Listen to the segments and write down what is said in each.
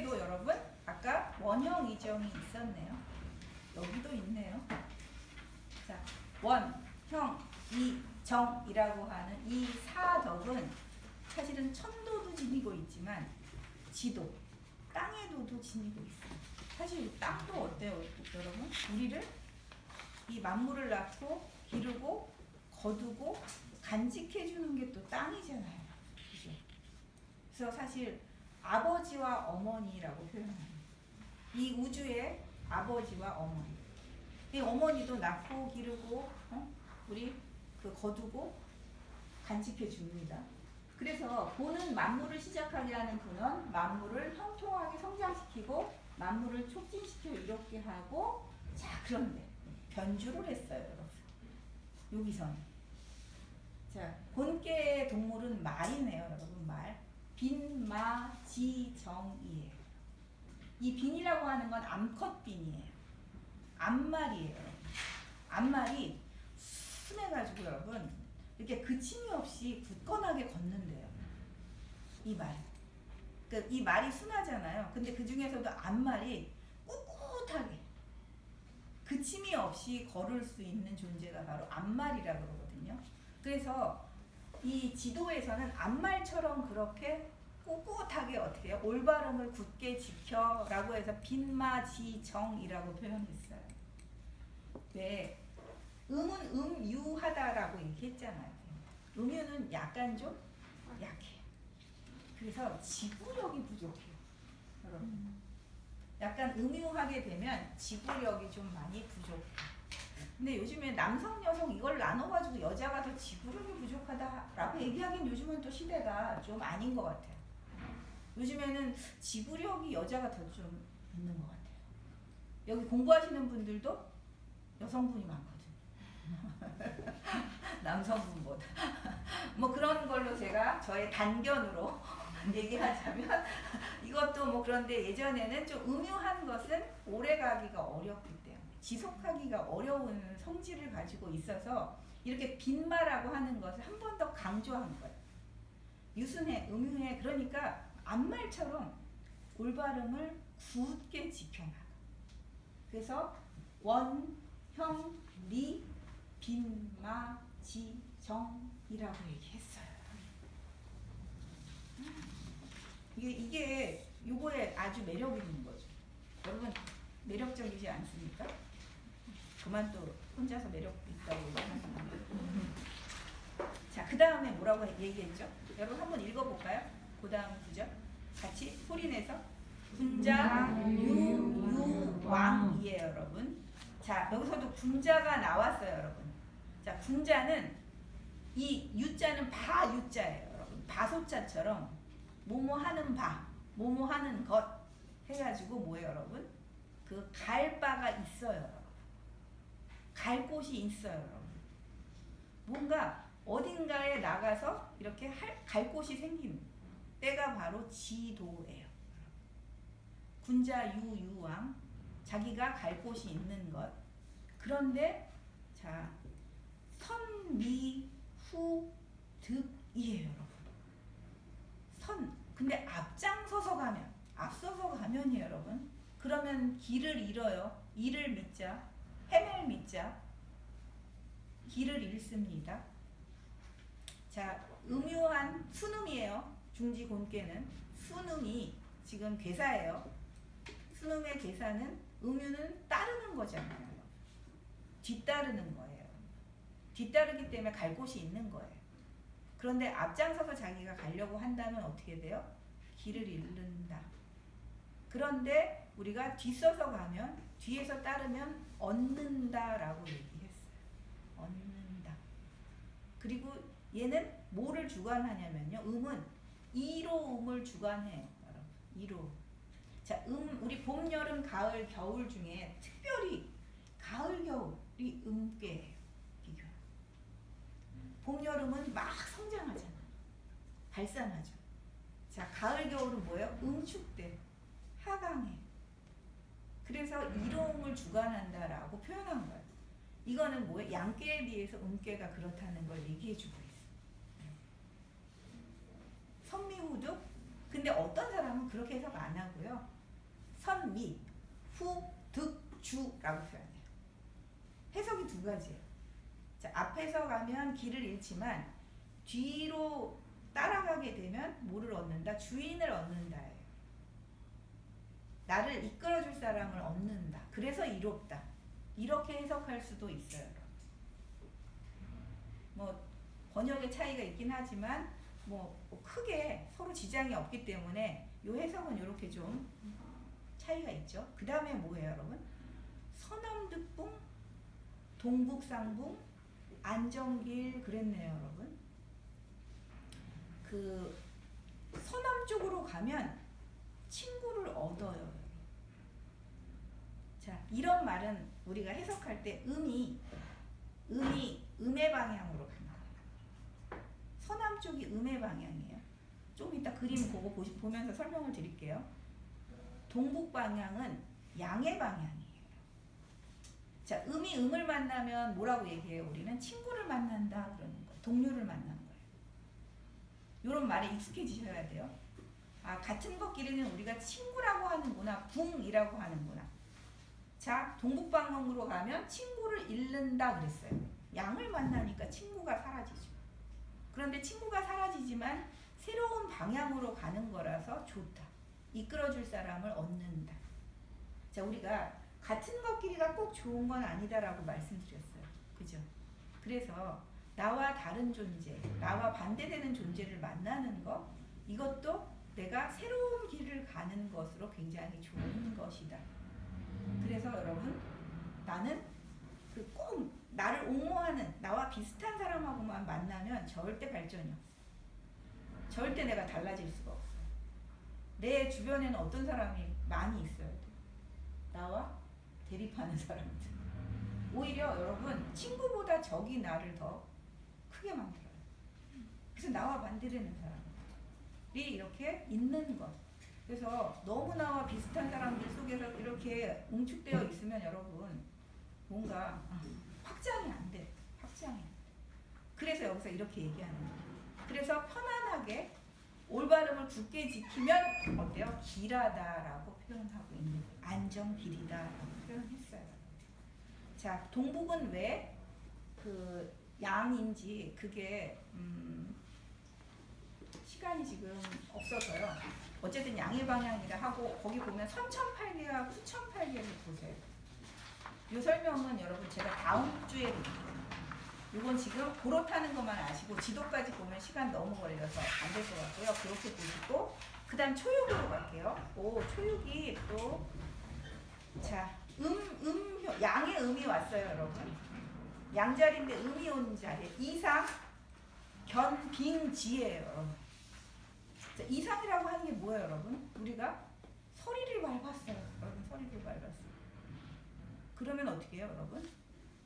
본께도 여러분 아까 원형 이정이 있었네요. 여기도 있네요. 자, 원, 형, 이, 정이라고 하는 이 사덕은 사실은 천도도 지니고 있지만 지도, 땅의 도도 지니고 있어요. 사실 땅도 어때요, 여러분? 우리를 이 만물을 낳고 기르고 거두고 간직해 주는 게 또 땅이잖아요. 그죠? 그래서 사실 아버지와 어머니라고 표현합니다. 이 우주의 아버지와 어머니. 이 어머니도 낳고 기르고 어? 우리 그 거두고 간직해 줍니다. 그래서 보는 만물을 시작하게 하는 분은 만물을 형통하게 성장시키고 만물을 촉진시켜 이롭게 하고 자 그런데 변주를 했어요 여러분 여기서는 자 본계의 동물은 말이네요 여러분 말 빈마지정이에요 이 빈이라고 하는 건 암컷 빈이에요 암말이에요. 암말이 순해가지고 여러분 이렇게 그침이 없이 굳건하게 걷는데요 이 말. 그이 말이 순하잖아요. 근데 그 중에서도 앞말이 꿋꿋하게 그침이 없이 걸을 수 있는 존재가 바로 앞말이라 그러거든요. 그래서 이 지도에서는 앞말처럼 그렇게 꿋꿋하게 어떻게 해요? 올바름을 굳게 지켜라고 해서 빈마지정이라고 표현했어요. 왜? 음은 음유하다라고 얘기했잖아요. 음유는 약간 좀 약해. 그래서 지구력이 부족해요. 여러분. 약간 음유하게 되면 지구력이 좀 많이 부족해. 근데 요즘에 남성 여성 이걸 나눠가지고 여자가 더 지구력이 부족하다라고 얘기하긴 요즘은 또 시대가 좀 아닌 것 같아요. 요즘에는 지구력이 여자가 더 좀 있는 것 같아요. 여기 공부하시는 분들도 여성분이 많거든요. 남성분보다. 뭐 그런 걸로 제가 저의 단견으로 얘기하자면 이것도 뭐 그런데 예전에는 좀 음유한 것은 오래 가기가 어렵기 때문에 지속하기가 어려운 성질을 가지고 있어서 이렇게 빈마라고 하는 것을 한 번 더 강조한 거예요. 유순해, 음유해 그러니까 앞말처럼 올바름을 굳게 지켜나가. 그래서 원, 형, 리, 빈 마, 지, 정이라고 얘기했어요. 이게 이게 요거에 아주 매력 있는 거죠. 여러분 매력적이지 않습니까? 그만 또 혼자서 매력 있다고 얘기하는 자, 그 다음에 뭐라고 얘기했죠? 여러분 한번 읽어볼까요? 그 다음 구절 같이 소리 내서 군자 유유왕이에요, 여러분. 자, 여기서도 군자가 나왔어요, 여러분. 자, 군자는 이 유자는 바 유자예요, 여러분. 바소자처럼 뭐뭐 하는 바, 뭐뭐 하는 것 해가지고 뭐예요, 여러분? 그 갈 바가 있어요. 갈 곳이 있어요, 여러분. 뭔가 어딘가에 나가서 이렇게 할, 갈 곳이 생기는 때가 바로 지도예요. 군자 유유왕 자기가 갈 곳이 있는 것. 그런데 자 선미후 득이에요, 여러분. 선 근데 앞장서서 가면 앞서서 가면이 여러분. 그러면 길을 잃어요. 이를 믿자. 헤맬 믿자. 길을 잃습니다. 자, 음유한 순음이에요. 중지 곤께는 순음이 지금 괴사예요. 순음의 괴사는 음유는 따르는 거잖아요. 뒤따르는 거예요. 뒤따르기 때문에 갈 곳이 있는 거예요. 그런데 앞장서서 자기가 가려고 한다면 어떻게 돼요? 길을 잃는다. 그런데 우리가 뒤서서 가면 뒤에서 따르면 얻는다라고 얘기했어요. 얻는다. 그리고 얘는 뭐를 주관하냐면요. 음은 이로 음을 주관해요. 여러분. 이로. 자, 음 우리 봄, 여름, 가을, 겨울 중에 특별히 가을, 겨울이 음께예요. 비교. 봄, 여름은 막 성장하잖아. 발산하죠. 자, 가을, 겨울은 뭐예요? 응축돼. 하강해. 그래서 이로움을 주관한다라고 표현한 거예요. 이거는 뭐예요? 양계에 비해서 음계가 그렇다는 걸 얘기해 주고 있어요. 선미후도 근데 어떤 사람은 그렇게 해석 안 하고요. 선, 미, 후, 득, 주라고 표현해요. 해석이 두 가지예요. 자, 앞에서 가면 길을 잃지만 뒤로 따라가게 되면 뭐를 얻는다? 주인을 얻는다예요. 나를 이끌어줄 사람을 얻는다. 그래서 이롭다. 이렇게 해석할 수도 있어요. 뭐 번역의 차이가 있긴 하지만 뭐 크게 서로 지장이 없기 때문에 요 해석은 이렇게 좀 차이가 있죠. 그 다음에 뭐예요, 여러분? 서남득붕, 동북상붕, 안정길 그랬네요, 여러분. 그 서남 쪽으로 가면 친구를 얻어요. 자, 이런 말은 우리가 해석할 때 음이 음이 음의 방향으로 간다. 서남 쪽이 음의 방향이에요. 좀 이따 그림 보고 보시, 보면서 설명을 드릴게요. 동북 방향은 양의 방향이에요. 자, 음이 음을 만나면 뭐라고 얘기해요? 우리는 친구를 만난다 그러는 거예요. 동료를 만나는 거예요. 이런 말에 익숙해지셔야 돼요. 아, 같은 것끼리는 우리가 친구라고 하는구나, 붕이라고 하는구나. 자, 동북 방향으로 가면 친구를 잃는다 그랬어요. 양을 만나니까 친구가 사라지죠. 그런데 친구가 사라지지만 새로운 방향으로 가는 거라서 좋다. 이끌어줄 사람을 얻는다. 자, 우리가 같은 것끼리가 꼭 좋은 건 아니다라고 말씀드렸어요. 그죠? 그래서 나와 다른 존재, 나와 반대되는 존재를 만나는 것, 이것도 내가 새로운 길을 가는 것으로 굉장히 좋은 것이다. 그래서 여러분, 나는 그 꼭 나를 옹호하는 나와 비슷한 사람하고만 만나면 절대 발전이 없어. 절대 내가 달라질 수가 없어. 내 주변에는 어떤 사람이 많이 있어야 돼. 나와 대립하는 사람들. 오히려 여러분 친구보다 적이 나를 더 크게 만들어요. 그래서 나와 반대되는 사람들이 이렇게 있는 것. 그래서 너무 나와 비슷한 사람들 속에서 이렇게 응축되어 있으면 여러분 뭔가 확장이 안 돼. 확장이. 안 돼. 그래서 여기서 이렇게 얘기하는 거예요. 그래서 편안하게 올바름을 굳게 지키면 어때요? 길하다라고 표현하고 있는 거예요. 안정 길이다라고 표현했어요. 자, 동북은 왜 그 양인지 그게 음 시간이 지금 없어서요. 어쨌든 양의 방향이라 하고 거기 보면 선천팔계와 후천팔계를 보세요. 이 설명은 여러분 제가 다음 주에. 이건 지금 타는 것만 아시고 지도까지 보면 시간 너무 걸려서 안 될 것 같고요. 그렇게 보시고 그 다음 초육으로 갈게요. 오 초육이 또 자, 음, 음, 양의 음이 왔어요, 여러분. 양자리인데 음이 온 자리. 이상, 견, 빙, 지예요, 여러분. 자, 이상이라고 하는 게 뭐예요, 여러분? 우리가 서리를 밟았어요. 여러분, 서리를 밟았어요. 그러면 어떻게 해요, 여러분?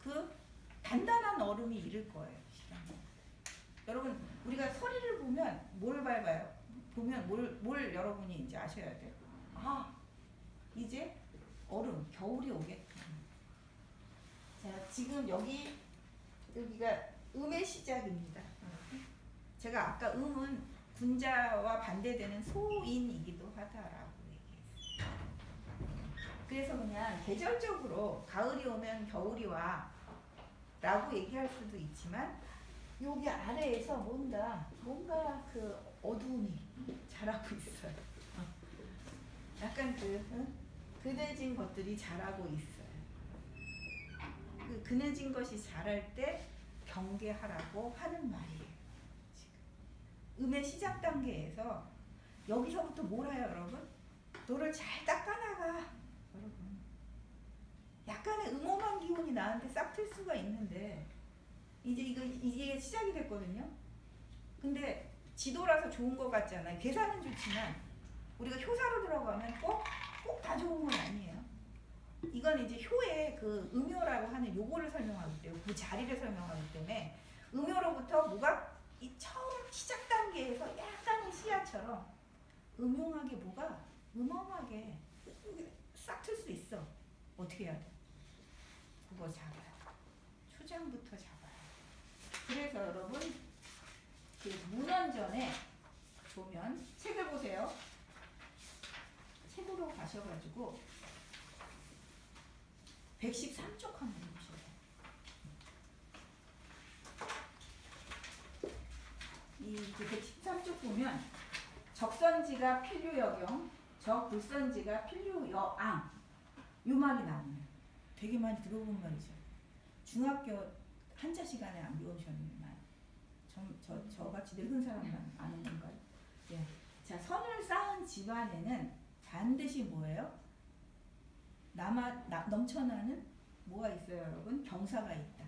그 단단한 얼음이 이를 거예요. 여러분, 우리가 서리를 보면 뭘 밟아요? 보면 뭘, 뭘 여러분이 이제 아셔야 돼요? 아, 이제 얼음, 겨울이 오겠다. 자, 지금 여기, 여기가 음의 시작입니다. 제가 아까 음은 군자와 반대되는 소인이기도 하다라고 얘기했어요. 그래서 그냥 계절적으로 가을이 오면 겨울이 와 라고 얘기할 수도 있지만 여기 아래에서 뭔가 뭔가 그 어두움이 자라고 있어요. 어. 약간 그 응? 그늘진 것들이 자라고 있어요. 그 그늘진 것이 자랄 때 경계하라고 하는 말이에요. 음의 시작 단계에서 여기서부터 뭘 해요, 여러분? 너를 잘 닦아나가, 여러분. 약간의 음험한 기운이 나한테 싹 틀 수가 있는데 이제 이거 이게 시작이 됐거든요. 근데 지도라서 좋은 것 같잖아요. 계산은 좋지만 우리가 효사로 들어가면 꼭 꼭 다 좋은 건 아니에요. 이건 이제 효의 그 음효라고 하는 요거를 설명하기 때문에 그 자리를 설명하기 때문에 음효로부터 뭐가 이 처음 시작 단계에서 약간의 시야처럼 음용하게 뭐가 음험하게 싹 틀 수 있어. 어떻게 해야 돼? 그거 잡아요. 초장부터 잡아요. 그래서 여러분 그 문헌전에 보면 책을 보세요. 책으로 가셔가지고 113쪽 한번 보셔요. 이그 113쪽 보면 적선지가 필요여경, 적불선지가 필요여앙 요 말이 나오네요. 되게 많이 들어본 말이죠. 중학교 한자 시간에 안 배우셨는 말. 저, 저, 저같이 늙은 사람만 아는 건가요? 예. 자, 선을 쌓은 집안에는 반드시 뭐예요? 남아, 나, 넘쳐나는 뭐가 있어요, 여러분? 경사가 있다.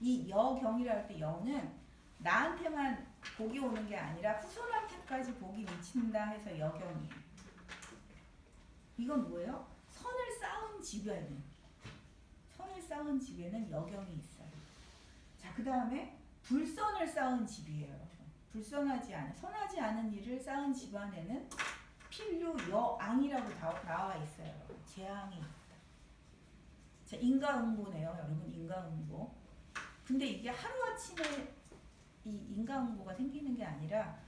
이 여경이라 할 때 여는 나한테만 복이 오는 게 아니라 후손한테까지 복이 미친다 해서 여경이에요. 이건 뭐예요? 선을 쌓은 집에는 선을 쌓은 집에는 여경이 있어요. 자, 그 다음에 불선을 쌓은 집이에요. 불선하지 않은 선하지 않은 일을 쌓은 집안에는 필류 여앙이라고 다- 나와 있어요. 재앙이 있다. 자, 인과응보네요, 여러분. 인과응보. 근데 이게 하루아침에 이 인과응보가 생기는 게 아니라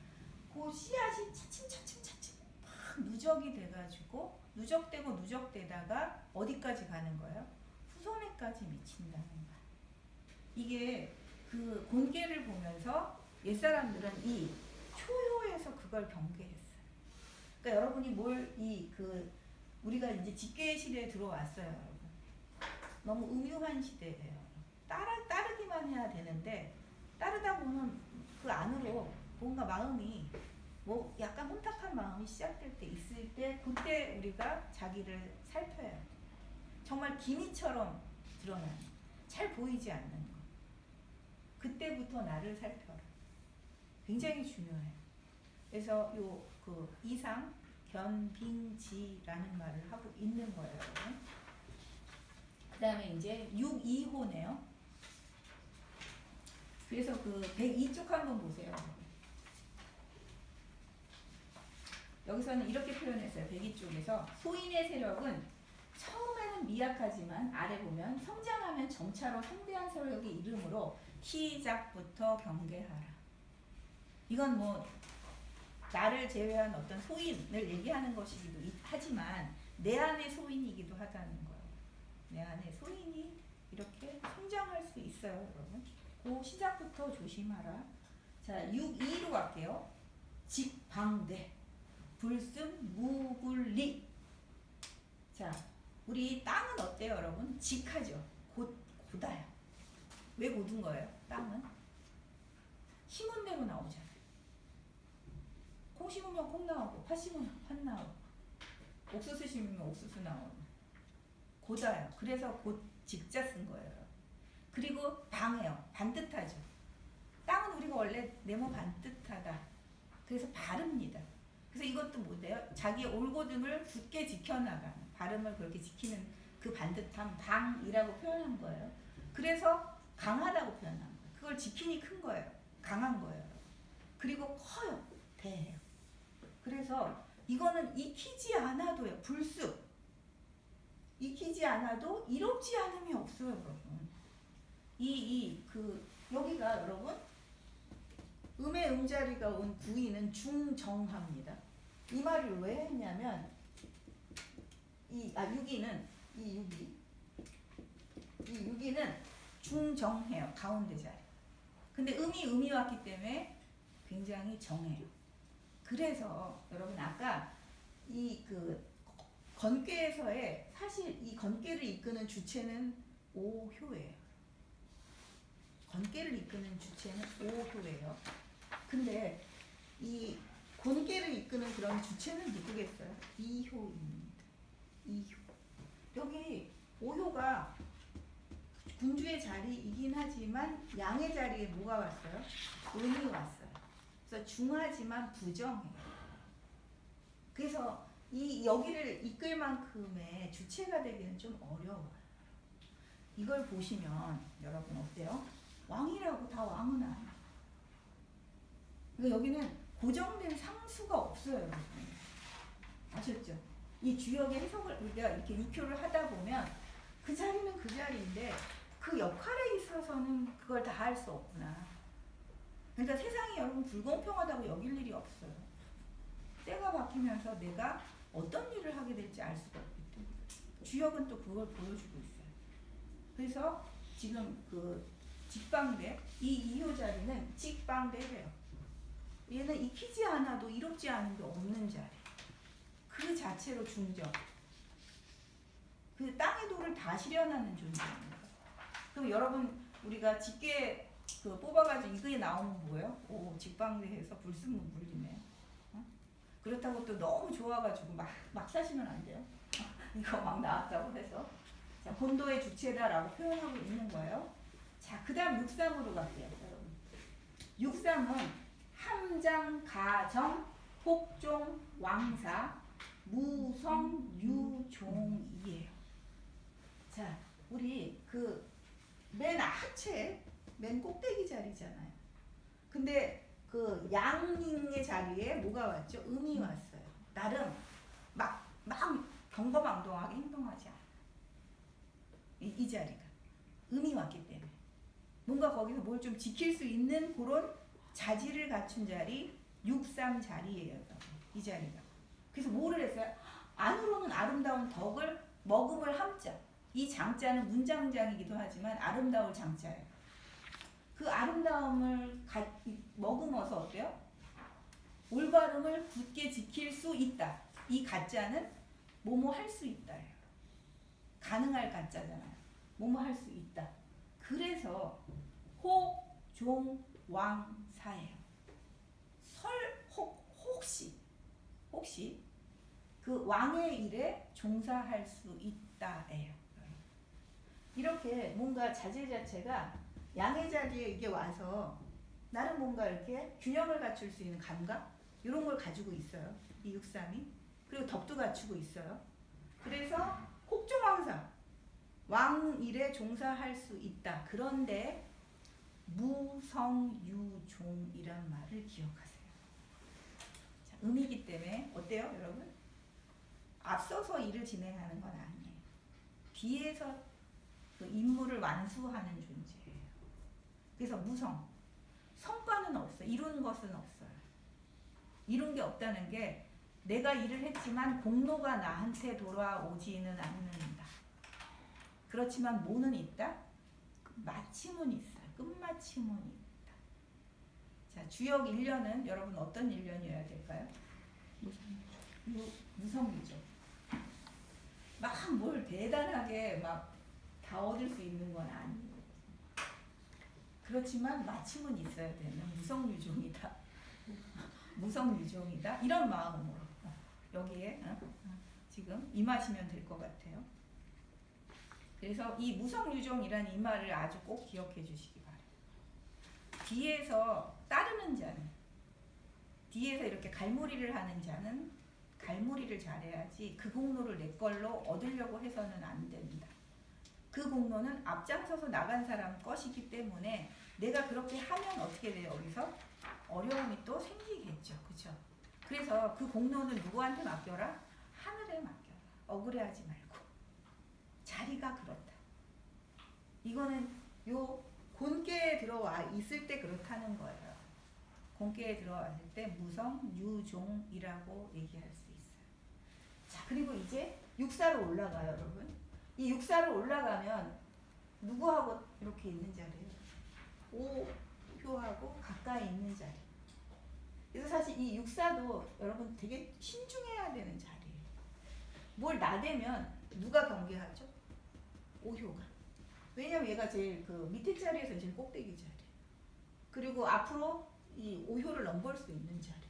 그 씨앗이 차츰차츰 차츰 막 누적이 돼가지고 누적되고 누적되다가 어디까지 가는 거예요? 후손에까지 미친다는 말. 이게 그 본계를 보면서 옛사람들은 이 초효에서 그걸 경계했어요. 그러니까 여러분이 뭘 이 그 우리가 이제 직계 시대에 들어왔어요, 여러분. 너무 음흉한 시대예요. 따라 따르기만 해야 되는데 따르다 보면 그 안으로 뭔가 마음이 뭐 약간 혼탁한 마음이 시작될 때 있을 때 그때 우리가 자기를 살펴야 돼. 정말 기미처럼 드러나는 잘 보이지 않는 거. 그때부터 나를 살펴라. 굉장히 중요해요. 그래서 요 그 이상 견빙지라는 말을 하고 있는 거예요. 그 다음에 이제 6.2호네요. 그래서 그 102쪽 한번 보세요. 여기서는 이렇게 표현했어요. 102쪽에서 소인의 세력은 처음에는 미약하지만 아래 보면 성장하면 점차로 성대한 세력이 이름으로 시작부터 경계하라. 이건 뭐 나를 제외한 어떤 소인을 얘기하는 것이기도 이- 하지만 내 안의 소인이기도 하다는 거예요. 내 안에 소인이 이렇게 성장할 수 있어요, 여러분. 그 시작부터 조심하라. 자, 6.2로 갈게요. 직방대, 불승, 무불리. 자, 우리 땅은 어때요, 여러분? 직하죠. 곧, 고다요. 왜 고든 거예요, 땅은? 심은 대로 나오잖아요. 콩 심으면 콩 나오고, 팥 심으면 팥 나오고, 옥수수 심으면 옥수수 나오고. 고다요. 그래서 곧 직자 쓴 거예요. 그리고 방해요. 반듯하죠. 땅은 우리가 원래 네모 반듯하다. 그래서 바릅니다. 그래서 이것도 뭐예요? 자기 올고등을 굳게 지켜나가는 발음을 그렇게 지키는 그 반듯함 방이라고 표현한 거예요. 그래서 강하다고 표현한 거예요. 그걸 지키니 큰 거예요. 강한 거예요. 그리고 커요. 대해요. 그래서 이거는 익히지 않아도요. 불쑥 익히지 않아도 이롭지 않음이 없어요, 여러분. 이 이 그 여기가 여러분 음의 음자리가 온 구이는 중정합니다. 이 말을 왜 했냐면 이 아 유기는 이 유기 이 유기는 중정해요 가운데 자리. 근데 음이 음이 왔기 때문에 굉장히 정해요. 그래서 여러분 아까 이 그 건괴에서의 사실 이 건괴를 이끄는 주체는 오효예요. 건괴를 이끄는 주체는 오효예요. 근데 이 권계를 이끄는 그런 주체는 누구겠어요? 이효입니다. 이효. 여기 오효가 군주의 자리이긴 하지만 양의 자리에 뭐가 왔어요? 은이 왔어요. 그래서 중하지만 부정해요. 그래서 이 여기를 이끌 만큼의 주체가 되기는 좀 어려워요. 이걸 보시면 여러분 어때요? 왕이라고 다 왕은 아니에요. 그러니까 여기는 고정된 상수가 없어요. 아셨죠? 이 주역의 해석을 우리가 이렇게 육효를 하다 보면 그 자리는 그 자리인데 그 역할에 있어서는 그걸 다 할 수 없구나. 그러니까 세상이 여러분 불공평하다고 여길 일이 없어요. 때가 바뀌면서 내가 어떤 일을 하게 될지 알 수가 없기 때문에 주역은 또 그걸 보여주고 있어요. 그래서 지금 그 직방대 이 이효 자리는 직방대래요. 얘는 익히지 않아도 이롭지 않은 게 없는 자리. 그 자체로 중적. 그 땅의 돌을 다 실현하는 존재입니다. 그럼 여러분 우리가 직계 그 뽑아가지고 이거에 나오면 뭐예요? 오 직방대에서 불순물 물리네. 어? 그렇다고 또 너무 좋아가지고 막, 막 사시면 안 돼요. 이거 막 나왔다고 해서 자 본도의 주체다라고 표현하고 있는 거예요. 자 그 다음 육삼으로 갈게요, 여러분. 육삼은 함장 가정 혹종 왕사 무성 유종이에요. 자 우리 그 맨 하체 맨 꼭대기 자리잖아요. 근데 그 양ing의 자리에 뭐가 왔죠? 음이 왔어요. 나름 막, 막 경거망동하게 행동하지 않아. 이, 이 자리가. 음이 왔기 때문에. 뭔가 거기서 뭘 좀 지킬 수 있는 그런 자질을 갖춘 자리, 63 자리예요. 이 자리가. 그래서 뭐를 했어요? 안으로는 아름다운 덕을 머금을 함자. 이 장자는 문장장이기도 하지만 아름다울 장자예요. 그 아름다움을 가, 이- 머금어서 어때요? 올바름을 굳게 지킬 수 있다. 이 가짜는 뭐뭐 할 수 있다예요. 가능할 가짜잖아요. 뭐뭐 할 수 있다. 그래서 호종왕사예요. 설 혹 혹시 혹시 그 왕의 일에 종사할 수 있다예요. 이렇게 뭔가 자질 자체가 양의 자리에 이게 와서 나는 뭔가 이렇게 균형을 갖출 수 있는 감각 이런 걸 가지고 있어요. 이 육삼이 그리고 덕도 갖추고 있어요. 그래서 혹종왕사 왕 일에 종사할 수 있다. 그런데 무성유종이란 말을 기억하세요. 자, 음이기 때문에 어때요, 여러분? 앞서서 일을 진행하는 건 아니에요. 뒤에서 그 임무를 완수하는 존재예요. 그래서 무성. 성과는 없어요. 이룬 것은 없어요. 이룬 게 없다는 게 내가 일을 했지만 공로가 나한테 돌아오지는 않는다. 그렇지만 뭐는 있다? 마침은 있어요. 끝마침은 있다. 자, 주역 1년은 여러분 어떤 1년이어야 될까요? 무- 무성이죠. 막 뭘 대단하게 막 다 얻을 수 있는 건 아니에요. 그렇지만 마침은 있어야 되는 무성유종이다. 무성유종이다. 이런 마음으로 여기에 어? 지금 임하시면 될 것 같아요. 그래서 이 무성유종이라는 이 말을 아주 꼭 기억해 주시기. 뒤에서 따르는 자는 뒤에서 이렇게 갈무리를 하는 자는 갈무리를 잘해야지 그 공로를 내 걸로 얻으려고 해서는 안 된다. 그 공로는 앞장서서 나간 사람 것이기 때문에 내가 그렇게 하면 어떻게 돼요? 여기서 어려움이 또 생기겠죠. 그죠? 그래서 그 공로는 누구한테 맡겨라? 하늘에 맡겨라. 억울해하지 말고. 자리가 그렇다. 이거는 요 곤계에 들어와 있을 때 그렇다는 거예요. 곤계에 들어왔을 때 무성 유종이라고 얘기할 수 있어요. 자 그리고 이제 육사로 올라가요, 여러분. 이 육사로 올라가면 누구하고 이렇게 있는 자리예요? 오표하고 가까이 있는 자리. 그래서 사실 이 육사도 여러분 되게 신중해야 되는 자리예요. 뭘 나대면 누가 경계하죠? 오효가. 왜냐면 얘가 제일 그 밑에 자리에서 제일 꼭대기 자리. 그리고 앞으로 이 오효를 넘볼 수 있는 자리.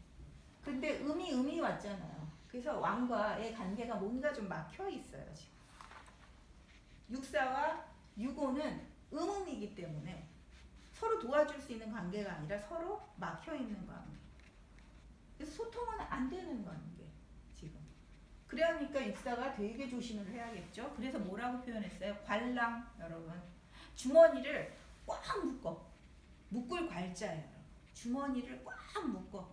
근데 음이 음이 왔잖아요. 그래서 왕과의 관계가 뭔가 좀 막혀 있어요 지금. 육사와 유고는 음음이기 때문에 서로 도와줄 수 있는 관계가 아니라 서로 막혀 있는 관계. 그래서 소통은 안 되는 관계. 그러니까 육사가 되게 조심을 해야겠죠. 그래서 뭐라고 표현했어요? 관랑 여러분. 주머니를 꽉 묶어. 묶을 괄자예요. 주머니를 꽉 묶어.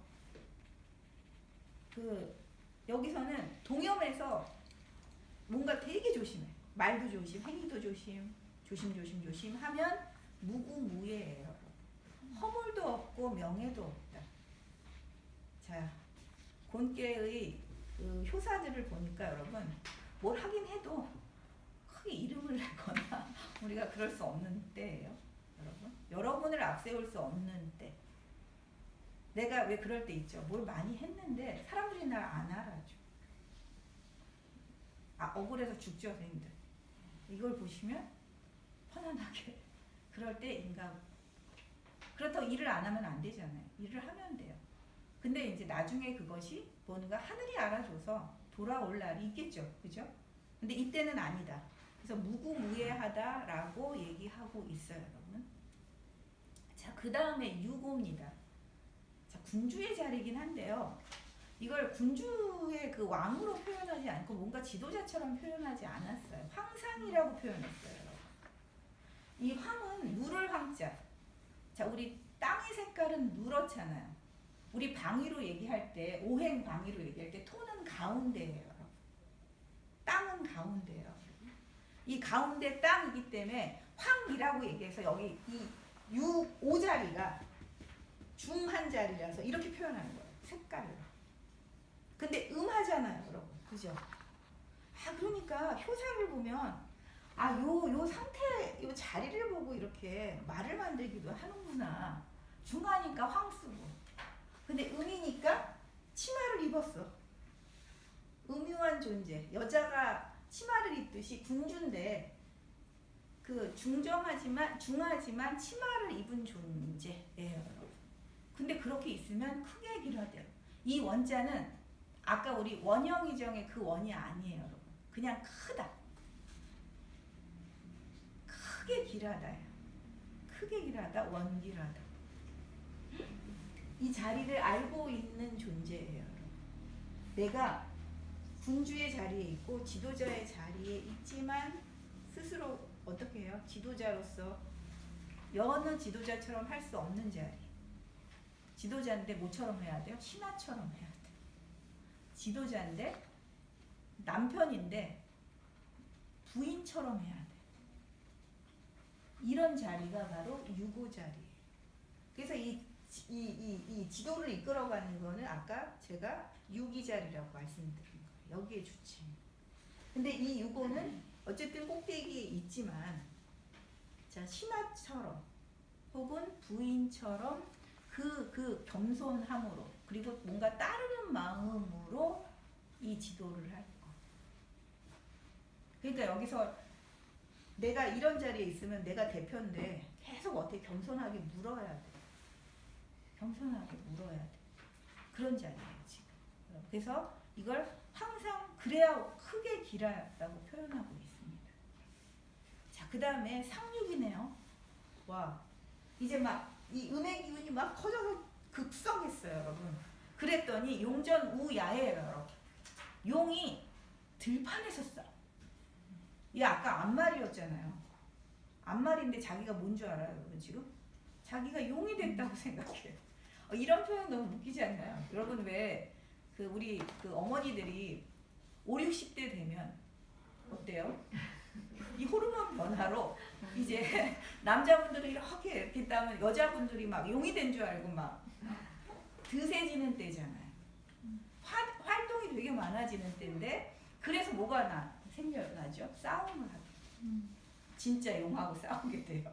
그 여기서는 동염에서 뭔가 되게 조심해. 말도 조심, 행위도 조심, 조심 조심 조심 하면 무구무예예요. 허물도 없고 명예도 없다. 자, 곤께의 그그 효사들을 보니까 여러분 뭘 하긴 해도 크게 이름을 내거나 우리가 그럴 수 없는 때예요. 여러분 여러분을 앞세울 수 없는 때. 내가 왜 그럴 때 있죠. 뭘 많이 했는데 사람들이 날 안 알아줘. 아 억울해서 죽죠, 선생님들. 이걸 보시면 편안하게 그럴 때 인간 그렇다고 일을 안 하면 안 되잖아요. 일을 하면 돼요. 근데 이제 나중에 그것이 뭔가 하늘이 알아줘서 돌아올 날이 있겠죠. 그죠? 근데 이때는 아니다. 그래서 무구무예하다라고 얘기하고 있어요, 여러분. 자, 그 다음에 유고입니다. 자, 군주의 자리긴 한데요. 이걸 군주의 그 왕으로 표현하지 않고 뭔가 지도자처럼 표현하지 않았어요. 황상이라고 표현했어요. 여러분. 이 황은 누를 황자. 자, 우리 땅의 색깔은 누렇잖아요. 우리 방위로 얘기할 때 오행 방위로 얘기할 때 토는 가운데예요. 땅은 가운데예요. 이 가운데 땅이기 때문에 황이라고 얘기해서 여기 이 유, 오 자리가 중 한 자리라서 이렇게 표현하는 거예요. 색깔을. 근데 음하잖아요, 여러분. 그죠? 아, 그러니까 효사를 보면 아, 요, 요 상태, 요 자리를 보고 이렇게 말을 만들기도 하는구나. 중하니까 황 쓰고. 근데 음이니까 치마를 입었어. 음유한 존재. 여자가 치마를 입듯이 군주인데 그 중정하지만 중하지만 치마를 입은 존재예요. 근데 그렇게 있으면 크게 길어져요. 이 원자는 아까 우리 원형이정의 그 원이 아니에요, 여러분. 그냥 크다. 크게 길하다요. 크게 길하다, 원길하다. 이 자리를 알고 있는 존재예요. 내가 군주의 자리에 있고 지도자의 자리에 있지만 스스로 어떻게 해요? 지도자로서 여느 지도자처럼 할 수 없는 자리. 지도자인데 뭐처럼 해야 돼요? 신하처럼 해야 돼. 지도자인데 남편인데 부인처럼 해야 돼. 이런 자리가 바로 유고 자리예요. 그래서 이, 이, 이, 이 지도를 이끌어가는 거는 아까 제가 유기 자리라고 말씀드린 거예요. 여기에 주체. 근데 이 유고는 어쨌든 꼭대기에 있지만 자 신하처럼 혹은 부인처럼 그, 그 겸손함으로 그리고 뭔가 따르는 마음으로 이 지도를 할 거. 그러니까 여기서 내가 이런 자리에 있으면 내가 대표인데 계속 어떻게 겸손하게 물어야 돼. 겸손하게 물어야 돼. 그런 자리예요 지금. 그래서 이걸 항상 그래야 크게 길었다고 표현하고 있습니다. 자, 그 다음에 상륙이네요. 와, 이제 막 이 음의 기운이 막 커져서 급성했어요, 여러분. 그랬더니 용전 우야해요, 여러분. 용이 들판에서 싸. 이 아까 앞말이었잖아요. 앞말인데 자기가 뭔 줄 알아요, 여러분 지금? 자기가 용이 됐다고 생각해. 어, 이런 표현 너무 웃기지 않나요? 여러분 왜 그 우리 그 어머니들이 5, 60대 되면 어때요? 이 호르몬 변화로 이제 남자분들은 이렇게 이렇게 있다면 여자분들이 막 용이 된 줄 알고 막 드세지는 때잖아요. 화, 활동이 되게 많아지는 때인데 그래서 뭐가 나 생겨나죠? 싸움을 하게. 진짜 용하고 싸우게 돼요.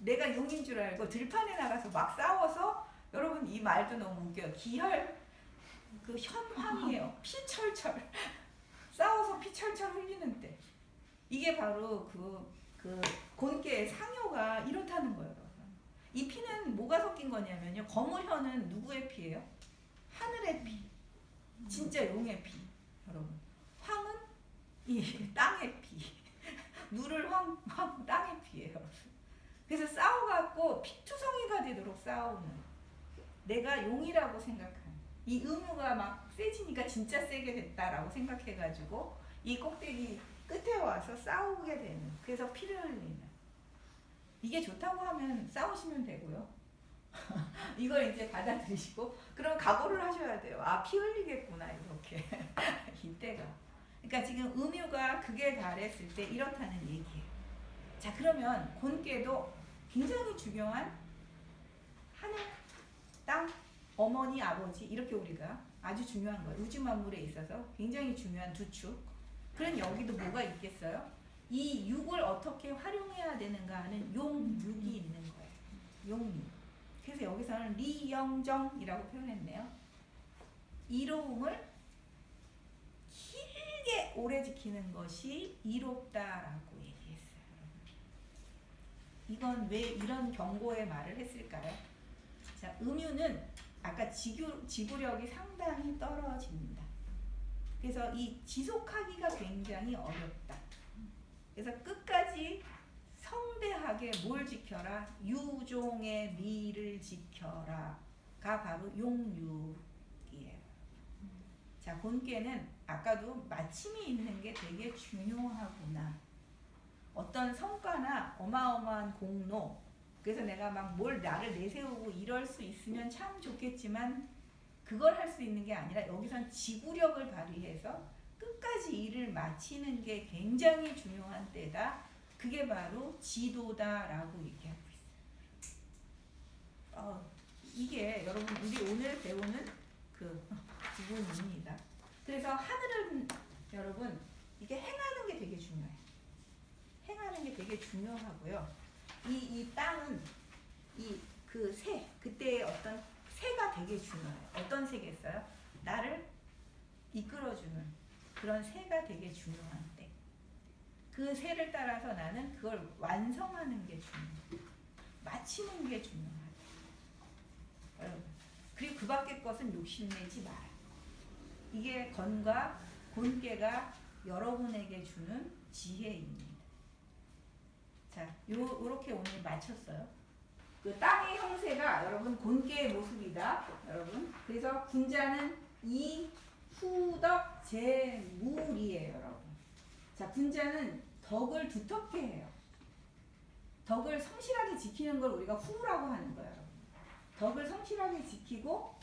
내가 용인 줄 알고 들판에 나가서 막 싸워서 여러분 이 말도 너무 웃겨요. 기혈 그 현황이에요. 피철철 싸워서 피철철 흘리는 때 이게 바로 그, 그 곤개의 상효가 이렇다는 거예요. 여러분. 이 피는 뭐가 섞인 거냐면요. 거무현은 누구의 피예요? 하늘의 피. 진짜 용의 피. 여러분. 황은 이 땅의 피. 누를 황, 황 땅의 피예요. 그래서 싸워갖고 피투성이가 되도록 싸우는 내가 용이라고 생각하는 이 의무가 막 세지니까 진짜 세게 됐다라고 생각해가지고 이 꼭대기 끝에 와서 싸우게 되는 그래서 피를 흘리는 이게 좋다고 하면 싸우시면 되고요. 이걸 이제 받아들이시고 그럼 각오를 하셔야 돼요. 아 피 흘리겠구나 이렇게 이때가. 그러니까 지금 음유가 극에 달했을 때 이렇다는 얘기예요. 자 그러면 곤께도 굉장히 중요한 하늘, 땅, 어머니, 아버지 이렇게 우리가 아주 중요한 거예요. 우주 만물에 있어서 굉장히 중요한 두 축. 그럼 여기도 뭐가 있겠어요? 이 육을 어떻게 활용해야 되는가 하는 용육이 있는 거예요. 용육. 그래서 여기서는 리영정이라고 표현했네요. 이로움을 길게 오래 지키는 것이 이롭다라고 얘기했어요. 이건 왜 이런 경고의 말을 했을까요? 자, 음유는 아까 지구, 지구력이 상당히 떨어집니다. 그래서 이 지속하기가 굉장히 어렵다. 그래서 끝까지 성대하게 뭘 지켜라? 유종의 미를 지켜라 가 바로 용유이에요. 자, 본께는 아까도 마침이 있는 게 되게 중요하구나. 어떤 성과나 어마어마한 공로, 그래서 내가 막 뭘 나를 내세우고 이럴 수 있으면 참 좋겠지만 그걸 할 수 있는 게 아니라 여기선 지구력을 발휘해서 끝까지 일을 마치는 게 굉장히 중요한 때다. 그게 바로 지도다라고 얘기하고 있어요. 어, 이게 여러분 우리 오늘 배우는 그 부분입니다. 그래서 하늘은 여러분 이게 행하는 게 되게 중요해요. 행하는 게 되게 중요하고요. 이, 이 땅은 이 그 새, 그때의 어떤 새가 되게 중요해요. 어떤 새겠어요? 나를 이끌어주는 그런 새가 되게 중요한데 그 새를 따라서 나는 그걸 완성하는 게 중요해요. 마치는 게 중요하다. 그리고 그 밖의 것은 욕심내지 마라. 이게 건과 본께가 여러분에게 주는 지혜입니다. 자, 요, 요렇게 오늘 마쳤어요. 그 땅의 형세가 여러분 곤개의 모습이다. 여러분. 그래서 군자는 이 후덕 제물이에요, 여러분. 자, 군자는 덕을 두텁게 해요. 덕을 성실하게 지키는 걸 우리가 후라고 하는 거예요. 여러분. 덕을 성실하게 지키고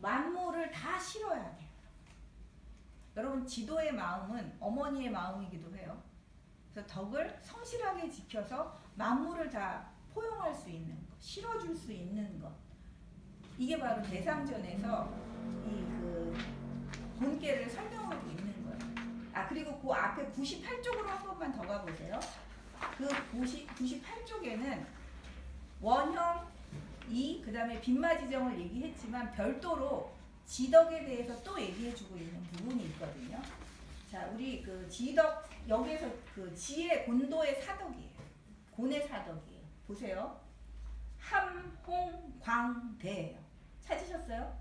만물을 다 실어야 돼요. 여러분 지도의 마음은 어머니의 마음이기도 해요. 그래서 덕을 성실하게 지켜서 만물을 다 포용할 수 있는 것, 실어줄 수 있는 것. 이게 바로 대상전에서 이 그 본계를 설명하고 있는 거예요. 아 그리고 그 앞에 98쪽으로 한 번만 더 가보세요. 그 90, 98쪽에는 원형 이 그다음에 빈마지정을 얘기했지만 별도로 지덕에 대해서 또 얘기해주고 있는 부분이 있거든요. 자, 우리 그 지덕 여기에서 그 지의 곤도의 사덕이에요. 곤의 사덕이에요. 보세요. 함홍광대예요. 찾으셨어요?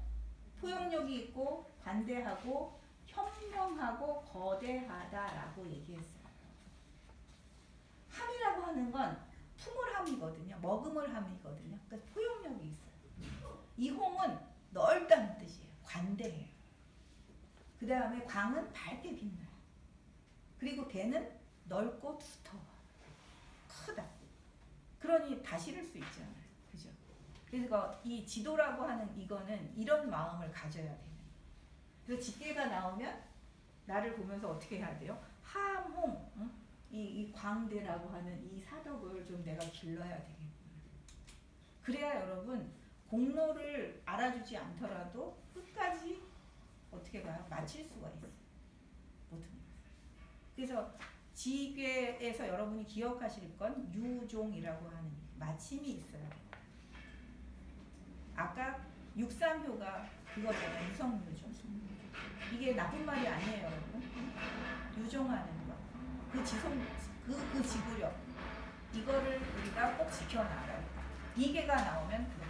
포용력이 있고 관대하고 현명하고 거대하다라고 얘기했어요. 함이라고 하는 건 품을 함이거든요. 먹음을 함이거든요. 그러니까 포용력이 있어요. 이 홍은 넓다는 뜻이에요. 관대해요. 그 다음에 광은 밝게 빛나요. 그리고 대는 넓고 두터워. 크다. 그러니 다 실을 수 있잖아요. 그죠? 그래서 이 지도라고 하는 이거는 이런 마음을 가져야 되는. 그래서 집게가 나오면 나를 보면서 어떻게 해야 돼요? 함홍, 응? 이, 이 광대라고 하는 이 사덕을 좀 내가 길러야 되겠구나. 그래야 여러분 공로를 알아주지 않더라도 끝까지 어떻게 봐요? 마칠 수가 있어요. 그래서 지괴에서 여러분이 기억하실 건 유종이라고 하는 마침이 있어야 돼요. 아까 육삼효가 그거잖아요. 유성유종. 이게 나쁜 말이 아니에요, 여러분. 유종하는 거. 그 지속, 그, 그 지구력. 이거를 우리가 꼭 지켜나가요. 이게가 나오면.